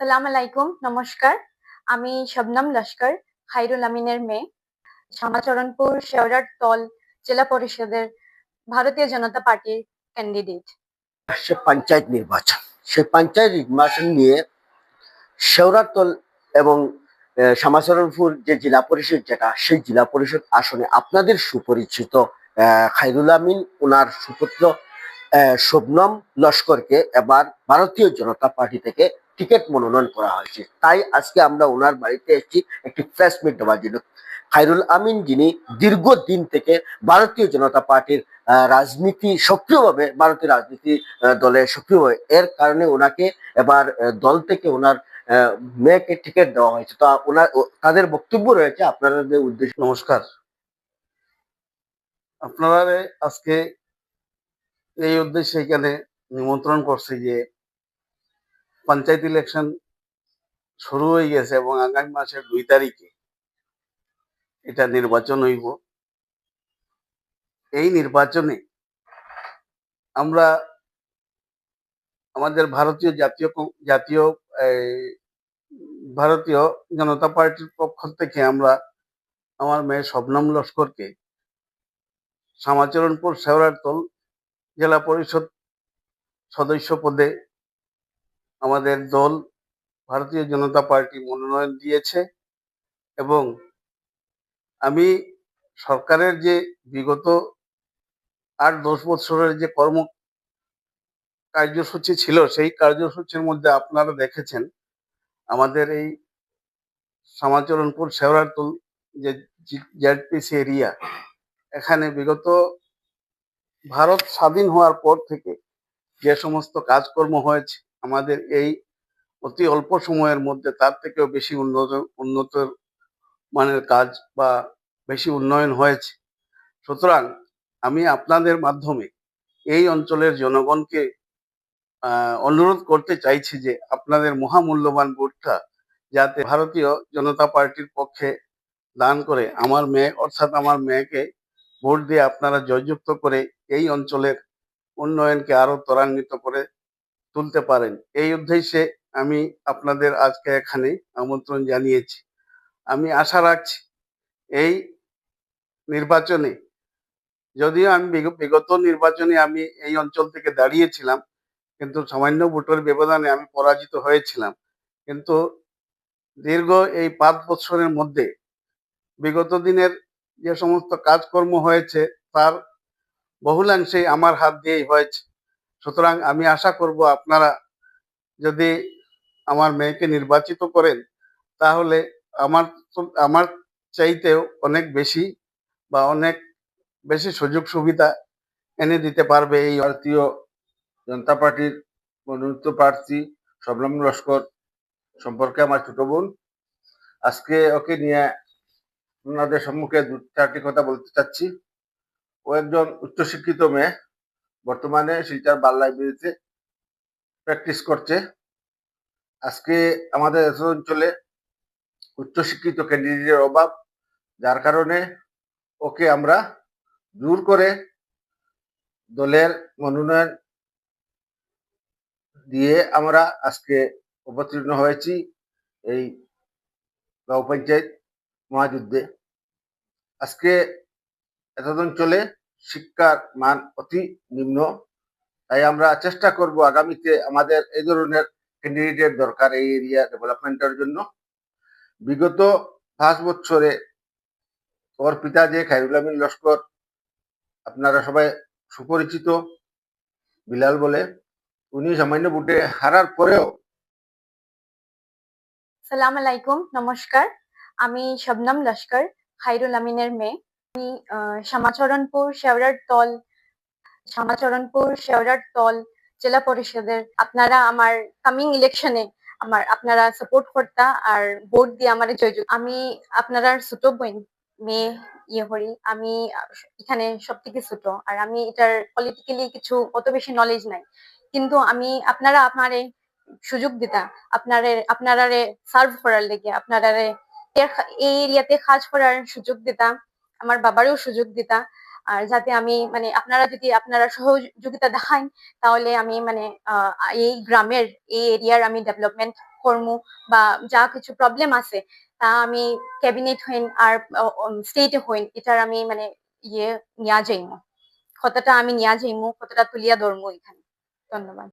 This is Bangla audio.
সালাম আলাইকুম নমস্কার। আমি শবনম লস্কর খাইরুল আমিনের মেয়ে। শ্যামাচরণপুর শেওড়ার তল জেলা পরিষদের ভারতীয় জনতা পার্টির ক্যান্ডিডেট সে পঞ্চায়েত নির্বাচন। সেই পঞ্চায়েত নির্বাচন নিয়ে শেওরাতল এবং আহ, শ্যামাচরণপুর যে জেলা পরিষদ যেটা সেই জেলা পরিষদ আসনে আপনাদের সুপরিচিত খাইরুল আমিন ওনার সুপুত্র শবনম লস্করকে এবার ভারতীয় জনতা পার্টি থেকে টিকিট মনোনয়ন করা হয়েছে। তাই আজকে আমরা ওনার বাড়িতে এসেছি একটি প্রেস মিট দেওয়ার জন্য। খাইরুল আমিন যিনি দীর্ঘদিন থেকে ভারতীয় জনতা পার্টির রাজনীতি সক্রিয়ভাবে, ভারতীয় রাজনীতি দলে সক্রিয় হয়, এর কারণে ওনাকে এবার দল থেকে ওনার মেয়েকে টিকিট দেওয়া হয়েছে। তো ওনার তাদের বক্তব্য রয়েছে, আপনাদের উদ্দেশ্য। নমস্কার। আপনারা আজকে এই উদ্দেশ্যে এখানে নিমন্ত্রণ করছে যে পঞ্চায়েত ইলেকশন শুরু হয়ে গেছে এবং আগামী মাসের দুই তারিখে এটা নির্বাচন হইব। এই নির্বাচনে আমরা আমাদের ভারতীয় জাতীয় জাতীয় ভারতীয় জনতা পার্টির পক্ষ থেকে আমরা আমার মেয়ে শবনম লস্করকে শ্যামাচরণপুর শেওড়ারতল জেলা পরিষদ সদস্য পদে আমাদের দল ভারতীয় জনতা পার্টি মনোনয়ন দিয়েছে এবং আমি সরকারের যে বিগত আট দশ বছরের যে কর্ম কার্যসূচি ছিল সেই কার্যসূচির মধ্যে আপনারা দেখেছেন আমাদের এই শ্যামাচরণপুর শেওড়ারতল যে জেডপিসি এরিয়া এখানে বিগত ভারত স্বাধীন হওয়ার পর থেকে যে সমস্ত কাজকর্ম হয়েছে, আমাদের এই অতি অল্প সময়ের মধ্যে তার থেকেও বেশি উন্নত উন্নত মানের কাজ বা বেশি উন্নয়ন হয়েছে। সুতরাং আমি আপনাদের মাধ্যমে এই অঞ্চলের জনগণকে অনুরোধ করতে চাইছি যে আপনাদের মহামূল্যবান ভোটটা যাতে ভারতীয় জনতা পার্টির পক্ষে দান করে, আমার মেয়ে, অর্থাৎ আমার মেয়েকে ভোট দিয়ে আপনারা জয়যুক্ত করে এই অঞ্চলের উন্নয়নকে আরও ত্বরান্বিত করে তুলতে পারেন। এই উদ্দেশ্যে আমি আপনাদের আজকে এখানে আমন্ত্রণ জানিয়েছি। আমি আশা রাখছি এই নির্বাচনে, যদিও আমি বিগ- বিগত নির্বাচনে আমি এই অঞ্চল থেকে দাঁড়িয়েছিলাম, কিন্তু সামান্য ভোটের ব্যবধানে আমি পরাজিত হয়েছিলাম। কিন্তু দীর্ঘ এই পাঁচ বছরের মধ্যে বিগত দিনের যে সমস্ত কাজকর্ম হয়েছে, তার বহুলাংশেই আমার হাত দিয়েই হয়েছে। সুতরাং আমি আশা করব আপনারা যদি আমার মেয়েকে নির্বাচিত করেন, তাহলে আমার আমার চাইতেও অনেক বেশি বা অনেক বেশি সুযোগ সুবিধা এনে দিতে পারবে এই ভারতীয় জনতা পার্টির মনোনীত প্রার্থী শবনম লস্কর সম্পর্কে আমার ছোট বোন। আজকে ওকে নিয়ে আপনাদের সম্মুখে দু চারটি কথা বলতে চাচ্ছি। ও একজন উচ্চশিক্ষিত মেয়ে। বর্তমানে শিলচর বাল লাইব্রেরিতে প্র্যাকটিস করছে। আজকে আমাদের অঞ্চলে উচ্চশিক্ষিত ক্যান্ডিডেটের অভাব, যার কারণে ওকে আমরা দূর করে দলের মনোনয়ন দিয়ে আমরা আজকে অবতীর্ণ হয়েছি এই গাঁও পঞ্চায়েত মহাযুদ্ধে। আজকে এতদ অঞ্চলে শিক্ষার মান অতি নিম্ন। তাই আমরা চেষ্টা করব আগামীতে আমাদের এই ধরনের ক্যান্ডিডেটের দরকার এই এরিয়া ডেভেলপমেন্টের জন্য। বিগত পাঁচ বছরে ওর পিতা যে খাইরুল আমিন লস্কর, আপনারা সবাই সুপরিচিত, বিলাল বলে, উনি সামান্য বুটে হারার পরেও সালাম আলাইকুম, নমস্কার। আমি শবনম লস্কর, খাইরুল আমিনের মেয়ে। আমি শ্যামাচরণপুর শেওড়ার তল, শ্যামাচরণপুর শেওড়ার তল জেলা পরিষদের আপনারা আমার কামিং ইলেকশনে আমার, আপনারা সাপোর্ট করতা আর ভোট দিয়ে আমার জয়যুক্ত আমি আপনারা ছোট বোন, মেয়ে ইয়ে করি আমি এখানে সব থেকে ছোট আর আমি এটার পলিটিক্যালি কিছু অত বেশি নলেজ নাই। কিন্তু আমি, আপনারা আপনারে সুযোগ দিতা, আপনারে, আপনারারে সার্ভ করার লেগে, আপনারারে এই এরিয়াতে কাজ করার সুযোগ দিতা। আমার বাবারও সুযোগ দিতা। আর যাতে আমি মানে আপনারা যদি আপনারা সহযোগিতা দেখান তাহলে আমি মানে এই গ্রামের, এই এরিয়ার আমি ডেভেলপমেন্ট করমু বা যা কিছু প্রবলেম আছে, তা আমি ক্যাবিনেট হইন আর স্টেটে হইন, এটার আমি মানে ইয়ে নিয়া যাইমু। কতটা আমি নিয়া যাইমু কতটা তুলিয়া ধরমু এখানে। ধন্যবাদ।